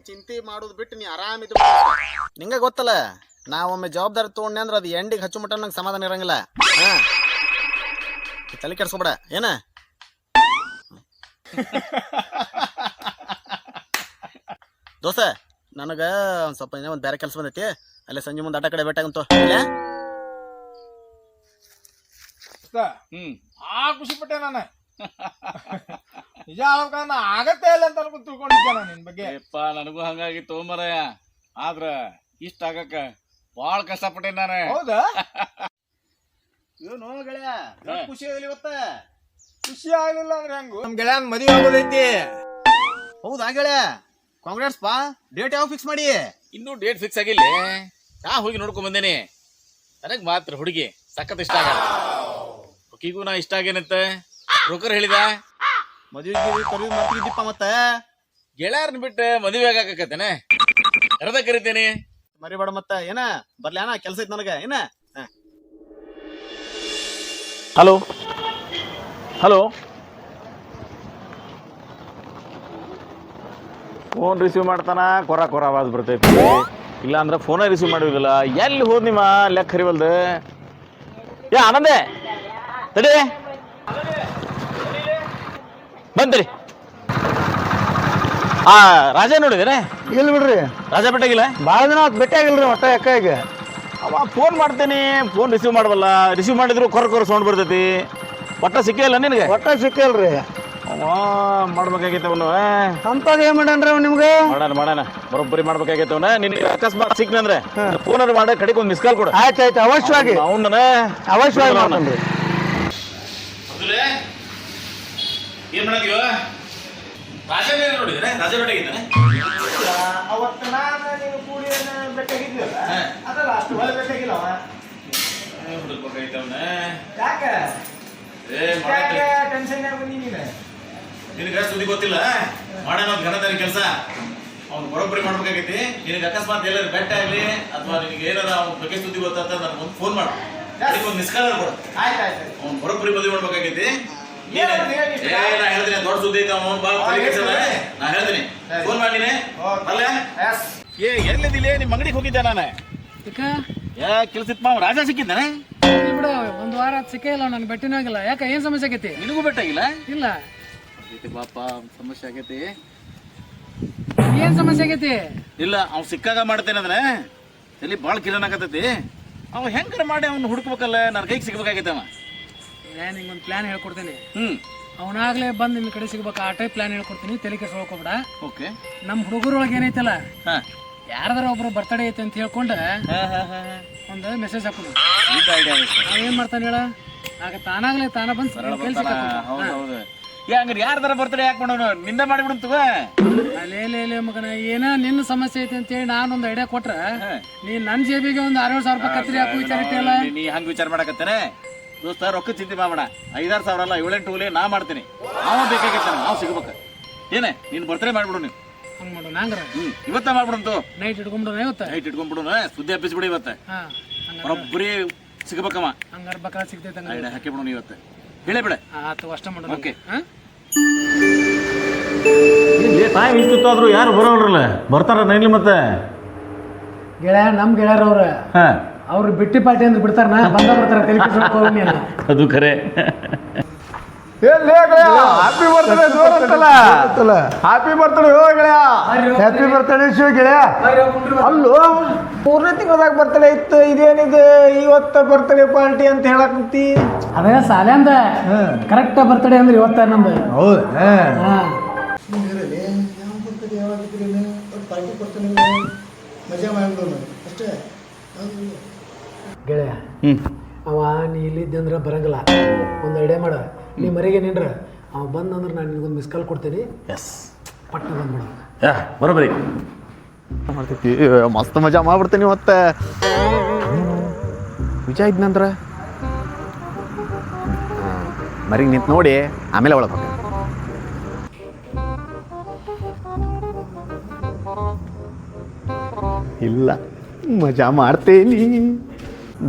ಚಿಂತೆ ಮಾಡೋದು ಬಿಟ್ಟು ನೀ ಆರಾಮಿದ್ದು ನಿಂಗೆ ಗೊತ್ತಲ್ಲ ನಾ ಒಮ್ಮೆ ಜವಾಬ್ದಾರಿ ತಗೊಂಡೆ ಅಂದ್ರೆ ಅದು ಎಂಡಿಗೆ ಹಚ್ಚು ಮಟ್ಟ ನಂಗೆ ಸಮಾಧಾನ ಇರಂಗಿಲ್ಲ. ಹಾ. ತಲೆ ಕೆಡ್ಸ್ಕೊಬೇಡ ಏನ? ದೋಸೆ ನನಗ ಒಂದ್ ಸ್ವಲ್ಪ ಏನೋ ಒಂದು ಬೇರೆ ಕೆಲಸ ಬಂದೈತಿ. ಅಲ್ಲೇ ಸಂಜೆ ಮುಂದೆ ಆಟ ಕಡೆ ಇಲ್ಲೇ ಹ್ಮ್. ಆ ಖುಷಿ ಪಟ್ಟೆ ನಾನು. ನಿಜ ಹೇಳ್ಬೇಕಂದ್ರೆ ಆಗತ್ತೆ ಇಲ್ಲ ಅಂತ ಅನ್ಕೊಂಡು ತಿಳ್ಕೊಂಡಿದ್ದೆ ನಾನು ನಿನ್ ಬಗ್ಗೆ? ಯಪ್ಪ ನನಗೂ ಹಂಗಾಗಿತ್ತು ತೋಮರಯ್ಯ ಆದ್ರ ಇಷ್ಟ ಆಗಕ್ಕ ಬಾಳ ಕಷ್ಟಪಟ್ಟೆ ನಾನು. ಹೌದಾ? ಏನು ಗೆಳೆಯ ಖುಷಿ ಆಗಲಿ ಇವತ್ತ. ಖುಷಿ ಆಗ್ಲಿಲ್ಲ ಅಂದ್ರೆ ಹೆಂಗು? ನಮ್ ಗೆಳೆಯನ್ ಮದುವೆ ಆಗೋದೈತಿ. ಹೌದಾ ಗೆಳೆಯ? ಕಾಂಗ್ರೆಸ್ ಪಾ. ಡೇಟ್ ಯಾವ ಫಿಕ್ಸ್ ಮಾಡಿ? ಇನ್ನೂ ಡೇಟ್ ಫಿಕ್ಸ್ ಆಗಿಲ್ಲ. ನಾ ಹೋಗಿ ನೋಡ್ಕೊಂಡ್ ಬಂದೇನಿ. ನನಗ್ ಮಾತ್ರ ಹುಡುಗಿ ಸಖತ್ ಇಷ್ಟ ಆಗಿಗೂ ಹುಡುಗಿಗೂ ನಾ ಇಷ್ಟ ಆಗೇನಂತ? ಬ್ರೋಕರ್ ಹೇಳಿದ? ಮದುವೆ ಕರಿ ಮಾಡ್ತಿದ್ದಿಪ್ಪ ಮತ್ತೆ? ಗೆಳೆಯರ್ನ ಬಿಟ್ಟು ಮದುವೆ ಆಗಾಕತ್ತೇನೆ. ಕರೆದ ಕರಿತೇನೆ. ಮರಿಬೇಡ ಮತ್ತ ಏನ? ಬರ್ಲಿ ಅಣ್ಣ ಕೆಲ್ಸ ಐತ್ ನನಗ ಏನ? ಹಲೋ. ಹಲೋ. ಫೋನ್ ರಿಸೀವ್ ಮಾಡ್ತಾನ ಕೊರ ಕೊರ ಆವಾಜ್ ಬರ್ತೈತಿ. ಇಲ್ಲ ಅಂದ್ರೆ ಫೋನೇ ರಿಸೀವ್ ಮಾಡಿರಲಿಲ್ಲ ಎಲ್ಲಿ ಹೋದ್ ನಿಮ್ಮ ಲೆಕ್ಕ ಹರಿವಲ್ದು? ಏ ಆನಂದೇ? ತಡಿ. ಬಂದ್ರಿ. ಆ ರಾಜ ನೋಡಿದ್ರೆ ಇಲ್ಲ ಬಿಡ್ರಿ. ರಾಜ ಬೆಟ್ಟಾಗಿಲ್ಲ? ಭಾಳ ದಿನ ಆತ್ ಭೇಟಿ ಆಗಿಲ್ರಿ ಒಟ್ಟ ಯಾಕ ಈಗ ಅವ ಫೋನ್ ಮಾಡ್ತೇನೆ ಫೋನ್ ರಿಸೀವ್ ಮಾಡಬಲ್ಲ ರಿಸೀವ್ ಮಾಡಿದ್ರು ಕೊರ ಕೊರ ಸೌಂಡ್ ಬರ್ತೈತಿ. ಒಟ್ಟ ಸಿಕ್ಕೇ ಇಲ್ಲ ನಿನಗೆ? ಒಟ್ಟ ಸಿಕ್ಕಲ್ರಿ ಅವ ಮಾಡ್ಬೇಕಾಗೈತೆ ಅವನು ಅಂತದ್ ಏನ್ ಮಾಡ್ಯಾನ್ರಿ ಅವ್ ನಿಮ್ಗೆ? ಮಾಡೋಣ ಮಾಡೋಣ. ಬರೋಬ್ಬರಿ ಮಾಡ್ಬೇಕಾಗೈತೆ ಅವನ. ನಿನಗೆ ಅಕಸ್ಮಾತ್ ಸಿಕ್ನಂದ್ರೆ ಫೋನ್ ಮಾಡಿ ಕಡೆಗೆ ಒಂದು ಮಿಸ್ ಕಾಲ್ ಕೊಡು. ಆಯ್ತು ಆಯ್ತು. ಅವಶ್ಯವಾಗಿ. ಅವನ ಅವಶ್ಯವಾಗಿ ಮಾಡ್ತೇನ್ರಿ. ಏನ್ ಮಾಡತ್ತೀವ ರಾಜ ನೋಡಿದ್ರೆ ರಾಜ ಇದ್ದಾನೆ? ಅವತ್ತು ನಾನು ನೀವು ಕೂಡಿ ಬೇಕಾಗಿದ್ವಲ್ಲ ಅದಲ್ಲ ಅಷ್ಟು ಒಳ್ಳೆ ಬೇಕಾಗಿಲ್ಲ ಅವ. ಯಾಕ? ಏ ಮಾಡತ್ತೆ ಟೆನ್ಷನ್ ಬಂದಿ ನೀನು? ನಿನಗೆ ಸುದ್ದಿ ಗೊತ್ತಿಲ್ಲ? ಮಾಡೋಣ ಘನದಾರಿ ಕೆಲಸ. ಅವ್ನು ಬರೋಬ್ಬರಿ ಮಾಡ್ಬೇಕಾಗೈತಿ. ನಿನಗೆ ಅಕಸ್ಮಾತ್ ಎಲ್ಲರೂ ಬೆಟ್ಟ ಆಗಲಿ ಅಥವಾ ನಿನಗೆ ಏನಾರ ಅವ್ನ ಬಗ್ಗೆ ಸುದ್ದಿ ಗೊತ್ತಾತ ನನಗೆ ಒಂದು ಫೋನ್ ಮಾಡು. ಅದಕ್ಕೆ ಒಂದು ಮಿಸ್ ಕಾಲ್ ಕೊಡು. ಆಯ್ತು ಆಯ್ತು. ಅವ್ನು ಬರೋಬ್ಬರಿ ಮದುವೆ ಮಾಡ್ಬೇಕಾಗೈತಿ. ಏನ್ ನಾ ಹೇಳ್ತೀನಿ ದೊಡ್ಡ ಸುದ್ದಿ ಐತೆ ಅವ್ನು ಭಾಳ. ನಾ ಹೇಳ್ತೀನಿ. ಫೋನ್ ಮಾಡಿ ನೀನೆ ಓಕೆ. ಅಲ್ಲ ಏ ಎಲ್ಲಿದ್ದಿಲ್ಲ? ನಿಮ್ಮ ಅಂಗಡಿಗೆ ಹೋಗಿದ್ದೆ ನಾನು. ಯಾಕ? ಏ ಕೆಲಸ ಇತ್ತು ಮಾವ ರಾಜ ಸಿಕ್ಕಿದ್ದಾನೆ? ಬಿಡು ಒಂದ್ ವಾರ ಸಿಕ್ಕೇ ಇಲ್ಲ ನನ್ಗೆ ಬೆಟ್ಟಿನೂ ಆಗಿಲ್ಲ. ಯಾಕ ಏನ್ ಸಮಸ್ಯೆ ಆಗೈತಿ? ನಿನಗೂ ಬೆಟ್ಟಾಗಿಲ್ಲ ಇಲ್ಲ. ಆಗೈತಿ ಬಾಪ ಸಮಸ್ಯೆ ಆಗೈತಿ. ಏನ್ ಸಮಸ್ಯೆ ಆಗೈತಿ? ಇಲ್ಲ ಅವ್ನು ಸಿಕ್ಕಾಗ ಮಾಡ್ತೇನೆ ಅಂದ್ರೆ ತಲೆ ಭಾಳ ಕಿರಣಾಗತೈತಿ ಅವ ಹೆಂಗಾರ ಮಾಡಿ ಅವ್ನ ಹುಡುಕ್ಬೇಕಲ್ಲ? ನನ್ನ ಕೈಗೆ ಸಿಗ್ಬೇಕಾಗೈತೆ ಅವ. ನಾನು ಒಂದು ಪ್ಲಾನ್ ಹೇಳ್ಕೊಡ್ತೀನಿ. ಹ್ಮ್. ಅವನಾಗ್ಲೇ ಬಂದ್ ನಿನ್ನ ಕಡೆ ಸಿಗ್ಬೇಕು ಆ ಟೈಪ್ ಪ್ಲಾನ್ ಹೇಳ್ಕೊಡ್ತೀನಿ ತಲೆ ಕೆಡ್ಸ್ಕೊಳ್ಕೋಬೇಡ ಓಕೆ ನಮ್ಮ ಹುಡುಗರೊಳಗೆ ಏನೈತಲ್ಲ? ಹಾ. ಯಾರ್ದಾರ ಒಬ್ರು ಬರ್ತಡೇ ಐತೆ ಅಂತ ಹೇಳ್ಕೊಂಡು ಒಂದು ಮೆಸೇಜ್ ಹಾಕೊಂಡು ಈಗ ಐಡಿಯಾ ಏನ್ ಮಾಡ್ತಾನೆ ಹೇಳ? ಆಗ ತಾನಾಗ್ಲೇ ತಾನ ಬಂದ್ ಸರಳ ಕೆಲ್ಸ ಬರ್ತಾನ ಹೌದು ಹೌದು. ಏ ಹಂಗಾರೆ ಯಾರ್ದಾರ ಬರ್ತಡೇ ಯಾಕೆ ಮಾಡೋನು? ನಿಂದ ಮಾಡಿಬಿಡುತ್ತವ ಅಲ್ಲೇ ಲೇ ಲೇ ಮಗನ ಏನ ನಿನ್ನ ಸಮಸ್ಯೆ ಐತೆ ನಾನು ನಾನೊಂದು ಐಡಿಯಾ ಕೊಟ್ರ ನೀ ನನ್ನ ಜೇಬಿಗೆ ಒಂದು ಆರೇಳು ಸಾವಿರ ರೂಪಾಯಿ ಕತ್ತರಿ ಹಾಕು ವಿಚಾರ ಇಟ್ಟಿಲ್ಲ ನೀ ಹಂಗ ವಿಚಾರ ಮಾಡಕತ್ತೇನೆ? ದೋಸ್ತ ರೊಕ್ಕ ಚಿಂತೆ ಮಾಡಬೇಡ. ಐದಾರು ಸಾವಿರ ಅಲ್ಲ ಏಳೆಂಟು ಓಲೆ ನಾ ಮಾಡ್ತೀನಿ. ಅವ ಬೇಕಾಗಿತ್ತ ನಾವು ಸಿಗ್ಬೇಕು. ಏನೇ ನೀನು ಬರ್ತಡೇ ಮಾಡ್ಬಿಡು ನೀವು ಹಂಗ್ ಮಾಡು ನಂಗ್ರ ಹ್ಮ್ ಇವತ್ತ ಮಾಡ್ಬಿಡಂತು ನೈಟ್ ಇಟ್ಕೊಂಡ್ಬಿಡೋಣ ಇವತ್ತು? ನೈಟ್ ಇಟ್ಕೊಂಡ್ಬಿಡು ಸುದ್ದಿ ಹಬ್ಬಿಸ್ಬಿಡು ಇವತ್ತ. ಹಾಂ ಬರೋಬ್ಬರಿ ಸಿಗ್ಬೇಕಮ್ಮ. ಹಂಗಾರ ಬಕ್ರ ಸಿಗ್ತೈತೆ ಐಡಿಯಾ ಹಾಕಿ ಬಿಡೋಣ ಇವತ್ತು. ಹೇಳೇ ಬಿಡ. ಆತು ಅಷ್ಟ ಮಾಡೋಣ. ಓಕೆ ಹಾ? ಟೈಮ್ ಇಷ್ಟು ಆದ್ರೂ ಯಾರು ಬರೋಲ್ರಲ್ಲ? ಬರ್ತಾರ ನೈನ್ಲಿ ಮತ್ತೆ? ಗೆಳೆಯ ನಮ್ ಗೆಳೆಯರವ್ರ. ಅವ್ರ ಹಾ. ಅವ್ರು ಬಿಟ್ಟಿ ಪಾರ್ಟಿ ಅಂದ್ರೆ ಬಿಡ್ತಾರ ನಾ ಬಂದ ಬರ್ತಾರೆ ತಲೆ ಕೆಡ್ಸ್ಕೊಳಕ್ ಅದು ಖರೆ. ಹ್ಯಾಪಿ ಬರ್ತ್ಡೇ ಜೋರಂತಲ್ಲ ಹ್ಯಾಪಿ ಬರ್ತ್ಡೇ ಹೋ ಗೆಳೆಯ. ಹ್ಯಾಪಿ ಬರ್ತ್ಡೇ ಶಿವ ಗೆಳೆಯ. ಅಲ್ಲೋ ಮೂರನೇ ತಿಂಗಳದಾಗ ಬರ್ತಡೇ ಇತ್ತು ಇದೇನಿದೆ ಇವತ್ತ ಬರ್ತಡೇ ಪಾರ್ಟಿ ಅಂತ ಹೇಳಕಂತಿ ಅದೇ ಸಾಲೆ ಅಂದ. ಕರೆಕ್ಟ್ ಬರ್ತಡೇ ಅಂದ್ರೆ ಇವತ್ತ ನಮ್ದು ಹೌದು ಹಾ. ಗೆಳೆಯ ಹ್ಞೂ ಅವ ನೀ ಇಲ್ಲಿದ್ದೆ ಅಂದ್ರೆ ಬರಂಗಿಲ್ಲ. ಒಂದು ಐಡಿಯಾ ಮಾಡ. ನೀ ಮರಿಗೆ ನಿನ್ರ ಅವ ಬಂದಂದ್ರೆ ನಾನು ನಿನಗೊಂದು ಮಿಸ್ ಕಾಲ್ ಕೊಡ್ತೀನಿ. ಎಸ್ ಪಟ್ಟ ಬಂದ್ಬಿಡ ಯಾ ಬರೋಬರಿ ಮಾಡ್ತೈತಿ ಮಸ್ತ್ ಮಜಾ ಮಾಡ್ಬಿಡ್ತೀನಿ ಮತ್ತೆ. ವಿಜಯ ಇದ್ನಂದ್ರ ಮರಿಗೆ ನಿಂತು ನೋಡಿ ಆಮೇಲೆ ಒಳಗೆ ಹೋಗ್ತೀನಿ ಇಲ್ಲ. ಮಜಾ ಮಾಡ್ತೇನಿ.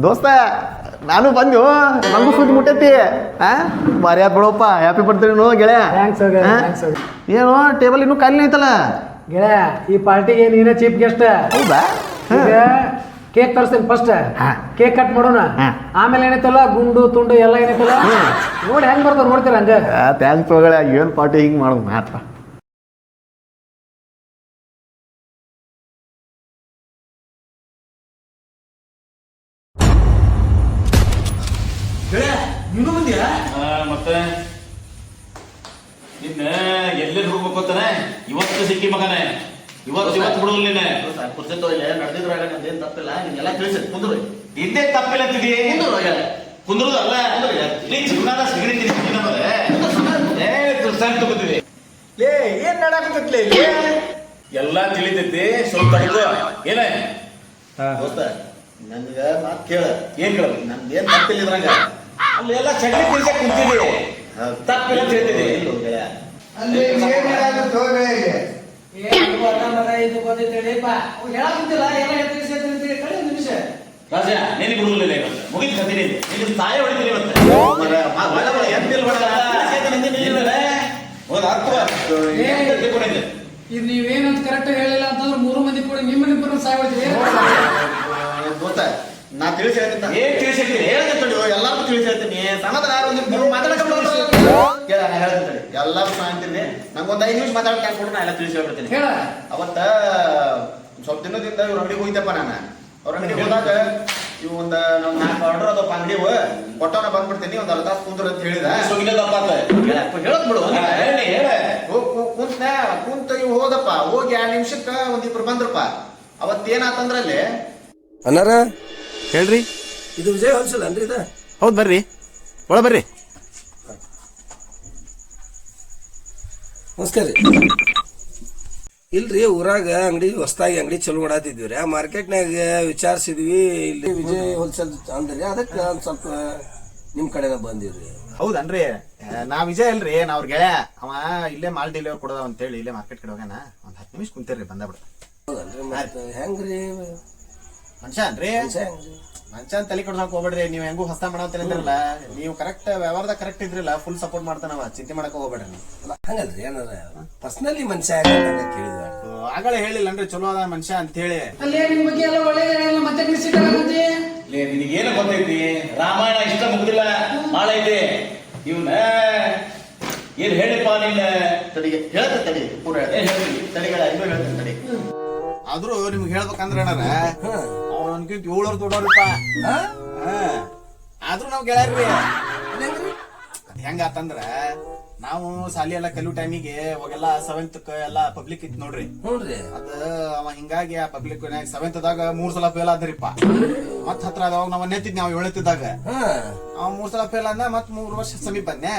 ದೋಸ್ತ ನಾನು ಬಂದು ನಂಗೂ ಸುದ್ದಿ ಮುಟ್ಟೈತಿ. ಆ? ಭಾರಿ ಆತ್ ಬಿಡಪ್ಪ ಹ್ಯಾಪಿ ಬರ್ತೀರಿ ನೋ ಗೆಳೆಯ. ಥ್ಯಾಂಕ್ಸ್ thanks, ಏನು ಟೇಬಲ್ ಇನ್ನೂ ಖಾಲಿ ಐತಲ್ಲ ಗೆಳೆಯ ಈ ಪಾರ್ಟಿಗೆ ನೀನೇ ಚೀಫ್ ಗೆಸ್ಟ್ ಹೌದಾ? ಈಗ ಕೇಕ್ ತರಿಸ್ತೀನಿ ಫಸ್ಟ್. ಕೇಕ್ ಕಟ್ ಮಾಡೋಣ. ಆಮೇಲೆ ಏನೈತಲ್ಲ ಗುಂಡು ತುಂಡು ಎಲ್ಲ ಏನೈತಲ್ಲ ನೋಡಿ ಹೆಂಗ್ ಬರ್ತಾವ ನೋಡ್ತೀರ ಹಂಗ ಥ್ಯಾಂಕ್ಸ್ ಹೋಗಳೆ ಏನು ಪಾರ್ಟಿ ಹಿಂಗೆ ಮಾಡೋದು ಮಾತ್ರ. ಬಂದ್ಯಾ? ಮತ್ತೆ? ನಿನ್ನ ಎಲ್ಲೆಲ್ಲಿ ಹೋಗ್ಬೇಕು ಅಂತಾನೆ? ಇವತ್ತು ಸಿಕ್ಕಿ ಮಗನೇ. ಇವತ್ತು ಇವತ್ತು ಬಿಡೋಲ್ಲ ನೀನೆ ನಡೆದಿದ್ರಾಗ ನಂದೇನು ತಪ್ಪಿಲ್ಲ ನಿಮ್ಗೆಲ್ಲ ತಿಳಿಸಿ ಕುಂದ್ರು ಇದೇ ತಪ್ಪಿಲ್ಲ ಅಂತಿದಿ ಕುಂದ್ರುದು ಅಲ್ಲ. ಇಲ್ಲಿ ಜೀವನದ ಸಿಗಡಿ ತಿನ್ನಿ ನಮ್ಮದೇ ಏ ಸಣ್ಣ ತಗೋತೀವಿ ಲೇ ಏನ್ ನಡಾಕತ್ತೈತ್ಲೆ ಎಲ್ಲಾ ಎಲ್ಲ ತಿಳಿತೈತಿ ಸ್ವಲ್ಪ ತಗೋ ಏನೇ? ದೋಸ್ತ ನನ್ಗ ಮಾತು ಕೇಳ. ಏನ್ ಕೇಳ? ನಮ್ದೇನು ತಪ್ಪಿಲ್ಲ ಇದ್ರಾಗ. ಅಲ್ಲಿ ಎಲ್ಲ ಚಗಡಿ ಕುಂತಿದ್ದೀವಿ. ತಪ್ಪಿಲ್ಲ ಹೇಳ್ತಿದಿ ಅಲ್ಲಿ ಏನ್ ಹೋಗ್ಲಿ ಇಲ್ಲಿ. ಇದು ಬಂದಿದ್ದೇಳಿಪ್ಪ ಹೇಳಕ್ಕಿಂತಿಲ್ಲ ಎಲ್ಲ ಹೇಳ್ತೀನಿ ಕಡೆ ಒಂದು ನಿಮಿಷ. ರಾಜ ನಿನಗೆ ಬಿಡುವುದಿಲ್ಲ ಇವತ್ತು. ಮುಗಿದು ಕತ್ತೀನಿ ನಿನ್ನ ತಾಯಿ ಹೊಡಿತೀನಿ ಇವತ್ತು. ಎಂತಿಲ್ಲ ಹೋದ ಅರ್ಥವ ಇದು ನೀವೇನಂತ ಕರೆಕ್ಟ್ ಹೇಳಿಲ್ಲ ಅಂತಂದ್ರೆ ಮೂರು ಮಂದಿ ಕೂಡ ನಿಮ್ಮ ನಿಬ್ಬರು ಸಾಯ್ಬಿಡ್ತೀವಿ ದೋಸ್ತ ನಾ ತಿಳಿಸಿ ಹೇಳ್ತೀನಿ ಏನ್ ತಿಳಿಸಿ ಹೇಳ್ತೀನಿ ತಡಿ ಎಲ್ಲಾರು ತಿಳಿಸಿ ಹೇಳ್ತೀನಿ ಸಮಾಧಾನ ನೀವು ಮಾತಾಡಕ್ಕೆ ಕೇಳ ನಾ ಹೇಳ್ತೀನಿ ತಡಿ. ಎಲ್ಲಾರು ಕಾಣ್ತೀನಿ ಅಂತೀನಿ ನಂಗೊಂದು ಐದು ನಿಮಿಷ ಮಾತಾಡಕ್ಕೆ ಕೊಡು ನಾ ಎಲ್ಲ ತಿಳಿಸಿ ಹೇಳ್ಬಿಡ್ತೀನಿ ಹೇಳ. ಅವತ್ತ ಸ್ವಲ್ಪ ದಿನದಿಂದ ಇವ್ರ ಅಂಗಡಿಗೆ ಹೋಗಿದ್ದಪ್ಪ ನಾನು. ಅವ್ರ ಅಂಗಡಿಗೆ ಹೋದಾಗ ಇವು ಒಂದು ನಾವು ನಾಲ್ಕು ಆರ್ಡರ್ ಅದಪ್ಪ ಅಂಗಡಿವು ಕೊಟ್ಟವನ ಬಂದ್ಬಿಡ್ತೀನಿ. ಒಂದು ಅರ್ಧ ತಾಸು ಅಂತ ಹೇಳಿದ. ಸುಗಿಲ್ಲದಪ್ಪ ಅಂತ ಹೇಳಕ್ ಬಿಡು. ಕುಂತ ಹೋಗ್- ಹೋಗ್ ಕುಂತ ಇವ್ ಹೋದಪ್ಪ. ಹೋಗಿ ಎರಡು ನಿಮಿಷಕ್ಕ ಒಂದಿಬ್ರು ಬಂದ್ರಪ್ಪ. ಅವತ್ತೇನಾತಂದ್ರಲ್ಲಿ ಅನ್ನಾರ ಹೇಳ್ರಿ. ಇದು ವಿಜಯ್ ಹೋಲ್ಸೇಲ್ ಅನ್ರಿ ಇದು? ಹೌದು ಬರ್ರಿ. ಒಳ ಬರ್ರಿ. ನಮಸ್ಕಾರ ರೀ. ಇಲ್ರಿ ಊರಾಗ ಅಂಗಡಿ ಹೊಸ್ದಾಗಿ ಅಂಗಡಿ ಚಲೋ ಓಡಾತಿದ್ವಿ ರೀ ಆ ಮಾರ್ಕೆಟ್ನಾಗ ವಿಚಾರಿಸಿದ್ವಿ ಇಲ್ಲಿ ವಿಜಯ್ ಹೋಲ್ಸೇಲ್ ಅಂದ್ರಿ. ಅದಕ್ಕೆ ಒಂದು ಸ್ವಲ್ಪ ನಿಮ್ ಕಡೆನ ಬಂದಿವ್ರಿ. ಹೌದನ್ರಿ. ನಾ ವಿಜಯ್ ಅಲ್ರಿ. ನಾ ಅವ್ರ ಗೆಳೆಯ. ಅವ ಇಲ್ಲೇ ಮಾಲ್ ಡೆಲಿವರಿ ಕೊಡೋದ ಅಂತೇಳಿ ಇಲ್ಲೇ ಮಾರ್ಕೆಟ್ ಕಡೆ ಹೋಗ್ಯಾನ. ಒಂದ್ ಹತ್ತು ನಿಮಿಷ ಕುಂತೀರಿ ಬಂದ ಬಿಡ. ಹೌದಲ್ರಿ ಮತ್ತೆ ಹೆಂಗ್ರಿ? ಮನುಷ್ಯ ರೀ ಮನ್ಷನ್ ತಲೆ ಕೊಡ್ಸಕ್ ಹೋಗ್ಬೇಡ್ರಿ ನೀವು ಹೆಂಗೂ ಹೊಸ ಮಾಡಿಲ್ಲ ನೀವು ಕರೆಕ್ಟ್ ವ್ಯವಹಾರದ ಕರೆಕ್ಟ್ ಇದ್ರಲ್ಲ ಫುಲ್ ಸಪೋರ್ಟ್ ಮಾಡ್ತಾನವ ಚಿಂತೆ ಮಾಡಕ್ ಹೋಗ್ಬೇಡ್ರಿ ನೀವು. ಹಂಗಲ್ರಿ ಏನಾರ ಪರ್ಸನಲಿ ಮನುಷ್ಯ ಕೇಳಿದ್ವಿ ಆಗಲೇ ಅಂದ್ರೆ ಚಲೋ ಅದ ಮನುಷ್ಯ ಅಂತ ಹೇಳಿ. ಅಲ್ಲೇ ನಿಮ್ ಬಗ್ಗೆ ಎಲ್ಲ ಒಳ್ಳೆಯದೇ ಹೇಳಿಲ್ಲ ಮತ್ತೆ ನಿಲ್ಸಿದ್ದಾರಂತೆ ಲೇ ನಿನಗೇನು ಗೊತ್ತೈತಿ? ರಾಮಾಯಣ ಇಷ್ಟ ಮುಗ್ದಿಲ್ಲ ಮಾಳ ಐತಿ ಇವನ ಏನ್ ಹೇಳಿಪ್ಪ ನಿನ್ನ? ತಡಿಗೆ ಹೇಳ್ತ ತಡಿ ಪೂರ ಹೇಳ್ತೀನಿ. ತಡಿಗಳ ಇನ್ನೂ ಹೇಳ್ತೀನಿ ತಡಿ. ಆದ್ರೂ ನಿಮ್ಗೆ ಹೇಳ್ಬೇಕಂದ್ರೆ ಏನಾರ ಅವ್ನು ಅನ್ಕಿಂತ ಏಳೂರು ದೊಡ್ಡವ್ರಪ್ಪ ಹಾ. ಆದ್ರೂ ನಾವ್ ಗೆಳೆಯರ್ರಿ ಅದ್ ಹೆಂಗ ಆತಂದ್ರ ನಾವು ಶಾಲಿ ಎಲ್ಲ ಕಲಿಯೋ ಟೈಮಿಗೆ ಅವಾಗೆಲ್ಲ ಸೆವೆಂತ್ ಎಲ್ಲ ಪಬ್ಲಿಕ್ ಇತ್ತು ನೋಡ್ರಿ. ನೋಡ್ರಿ ಅದ ಅವ ಹಿಂಗಾಗಿ ಆ ಪಬ್ಲಿಕ್ ಸೆವೆಂತ್ ದಾಗ ಮೂರ್ ಸಲ ಫೇಲ್ ಆದ್ರಿಪ್ಪ. ಮತ್ ಹತ್ರ ಅವಾಗ ನಾವ್ ನೆತ್ತಿದ್ ನಾವ್ ಏಳತ್ತಿದ್ದಾಗ ಅವ್ ಮೂರ್ ಸಲ ಫೇಲ್ ಅಂದ ಮತ್ ಮೂರ್ ವರ್ಷ ಸಮೀಪ ಬಂದೆ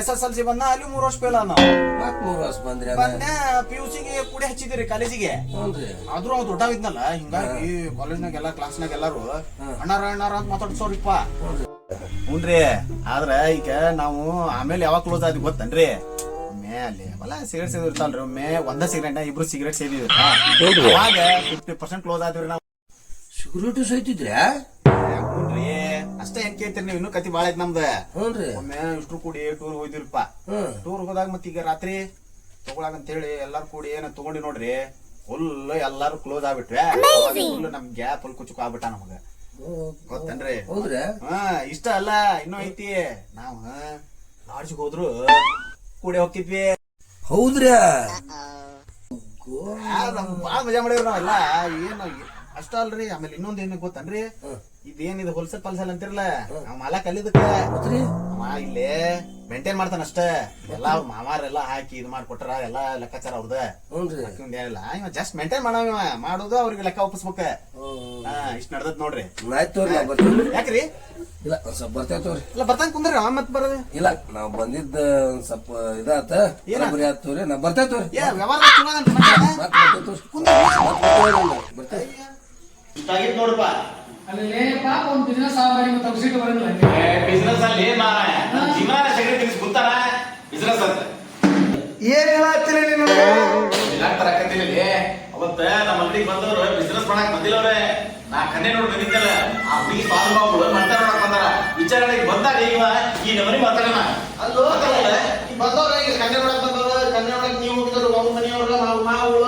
ಎಸ್ ಎಸ್ ಎಲ್ ಸಿ ಬಂದ ಅಲ್ಲಿ ಮೂರ್ ವರ್ಷ ಫೇಲ್ ಅನ್ನ ಮತ್ ಮೂರ್ ವರ್ಷ ಬಂದ್ರಿ ಬಂದೆ ಪಿ ಯು ಸಿಗೆ ಕೂಡಿ ಹಚ್ಚಿದಿರಿ ಕಾಲೇಜಿಗೆ. ಆದ್ರೂ ಅವ್ ದೊಡ್ಡವಿದ್ನಲ್ಲ ಹಿಂಗಾಗಿ ಕಾಲೇಜ್ನಾಗ ಎಲ್ಲ ಕ್ಲಾಸ್ನಾಗ ಎಲ್ಲಾರು ಅಣ್ಣಾರ ಅಣ್ಣಾರ ಅಂತ ಮಾತಾಡ್ಸೋರಿಪ್ಪ. ಹ್ಞೂನ್ರಿ ಆದ್ರ ಈಗ ನಾವು ಆಮೇಲೆ ಯಾವಾಗ ಕ್ಲೋಸ್ ಆದ್ವಿ ಗೊತ್ತನ್ರಿ? ಒಮ್ಮೆ ಅಲ್ಲಿ ಹೊಲ ಸಿಗರೇಟ್ ಸೇದಿವ್ ಒಮ್ಮೆ ಒಂದ ಸಿಗರೇಟ್ ಇಬ್ರು ಸಿಗರೇಟ್ ಅವಾಗ ಫಿಫ್ಟಿ ಪರ್ಸೆಂಟ್ ಕ್ಲೋಸ್ ಆದ್ರಿ ನಾವು. ಸಿಗರೆಟ್ ಸೈತಿದ್ರಿ ಹ್ಞೂನ್ರಿ ಅಷ್ಟೇ ಹೆಂಗ್ ಕೇಳ್ತೀರಿ ನೀವು? ಇನ್ನೂ ಕತಿ ಭಾಳ ಐತ್ ನಮ್ದ. ಹ್ಞೂನ್ರಿ ಒಮ್ಮೆ ಇಷ್ಟು ಕೂಡಿ ಟೂರ್ ಹೋಯ್ದಿರಪ್ಪ ಟೂರ್ ಹೋದಾಗ ಮತ್ತೆ ಈಗ ರಾತ್ರಿ ತಗೊಳಕ್ ಅಂತ ಹೇಳಿ ಎಲ್ಲಾರು ಕೂಡಿ ಏನ ತಗೊಂಡಿ ನೋಡ್ರಿ ಫುಲ್ ಎಲ್ಲಾರು ಕ್ಲೋಸ್ ಆಗ್ಬಿಟ್ವೆ. ಫುಲ್ ನಮ್ ಗ್ಯಾಪ್ ಅಲ್ಲಿ ಕುಚುಕು ಆಗ್ಬಿಟ್ಟ ನಮಗ. ಗೊತ್ತೇನ್ರಿ? ಹೌದ್ರಿ? ಹಾ ಇಷ್ಟ ಅಲ್ಲ ಇನ್ನೂ ಐತಿ. ನಾವ್ ಲಾಡ್ಜ್ಗೆ ಹೋದ್ರು ಕೂಡಿ ಹೋಗ್ತಿದ್ವಿ. ಹೌದ್ರಿ? ಬಾಳ ಮಜಾ ಮಾಡಿವ್ರಿ ನಾವೆಲ್ಲ. ಏನು ಅಷ್ಟ ಅಲ್ರಿ. ಆಮೇಲೆ ಇನ್ನೊಂದ್ ಏನ್ ಗೊತ್ತನ್ರಿ? ಇದೇನಿದು ಹೊಲ್ಸ ಪಲ್ಸಲ್ ಅಂತಿರಲ್ಲ ನಾವ್ ಮಾಲ ಕಲಿದಕ್ಕ ಅವ ಇಲ್ಲೇ ಮೇಂಟೈನ್ ಮಾಡ್ತಾನ ಅಷ್ಟ ಎಲ್ಲಾ ಅವ್ರ ಮಾಮಾರೆಲ್ಲ ಹಾಕಿ ಇದು ಮಾಡ್ಕೊಟ್ರ ಎಲ್ಲಾ ಲೆಕ್ಕಾಚಾರ ಅವ್ರದ ಏನಿಲ್ಲ ಇವ ಜಸ್ಟ್ ಮೇಂಟೈನ್ ಮಾಡವ ಮಾಡುದು ಅವ್ರಿಗೆ ಲೆಕ್ಕ ಒಪ್ಪಿಸ್ಬೇಕ ಇಷ್ಟ ನಡ್ದತ್ ನೋಡ್ರಿ ಯಾಕ್ರಿ ಇಲ್ಲ ಸ್ವಲ್ಪ ಬರ್ತೇವೆ ತೋರಿ ಇಲ್ಲ ಬರ್ತಾನ ಕುಂದ್ರಿ ಆ ಮತ್ ಬರೋದು ಇಲ್ಲ ನಾವ್ ಬಂದಿದ್ದ ಸ್ವಲ್ಪ ಇದಾತ ಏನಾಗ್ರಿ ಆತ್ ತೋರಿ ನಾ ಬರ್ತೇವೆ ತೋರಿ ವ್ಯವಹಾರ. ಬರ್ತೇವೆ ತೋರಿ ಅಲ್ಲಿ ಪಾಪ ಒಂದು ಬಿಸ್ನೆಸ್ ಆಗಿ ಮತ್ತೆ ತಪ್ಪಿಸಿಟ್ಟು ಬರಂಗಿಲ್ಲ ಬಿಸ್ನೆಸ್ ಅಲ್ಲಿ ಮಾರ ಜೀವನ ಸಗಡಿ ತಿನ್ಸಿ ಕುಂತಾರ ಬಿಸ್ನೆಸ್ ಅಂತ ಏನ್ ಹೇಳತ್ತೀರಿ ನಿಮಗೆ? ಇಲ್ಲ ತರಕತ್ತೀನಿ ಅವತ್ತ ನಮ್ಮ ಅಂಗಡಿಗೆ ಬಂದವರು ಬಿಸ್ನೆಸ್ ಮಾಡಕ್ ಬಂದಿಲ್ಲವ್ರೆ. ನಾ ಕನ್ನೆ ನೋಡಿ ಬಂದಿದ್ದಲ್ಲ ಆ ಹುಡುಗಿ ಸ್ವಾಮಿ ಬಾಬು ಮಾತಾಡಕ್ ಬಂದಾರ. ವಿಚಾರಣೆಗೆ ಬಂದಾಗ ಈಗ ಈ ನಮನಿ ಮಾತಾಡೋಣ. ಅಲ್ಲೋ ಈ ಬಂದವ್ರ ಈಗ ಕಣ್ಣೆ ನೋಡಕ್ ಬಂದವ್ರ? ಕಣ್ಣೆ ನೋಡಕ್ ನೀವು ಹೋಗಿದ್ರು ಅವ್ರ ಮನೆಯವ್ರ ಮಾವು ಮಾವುಗಳು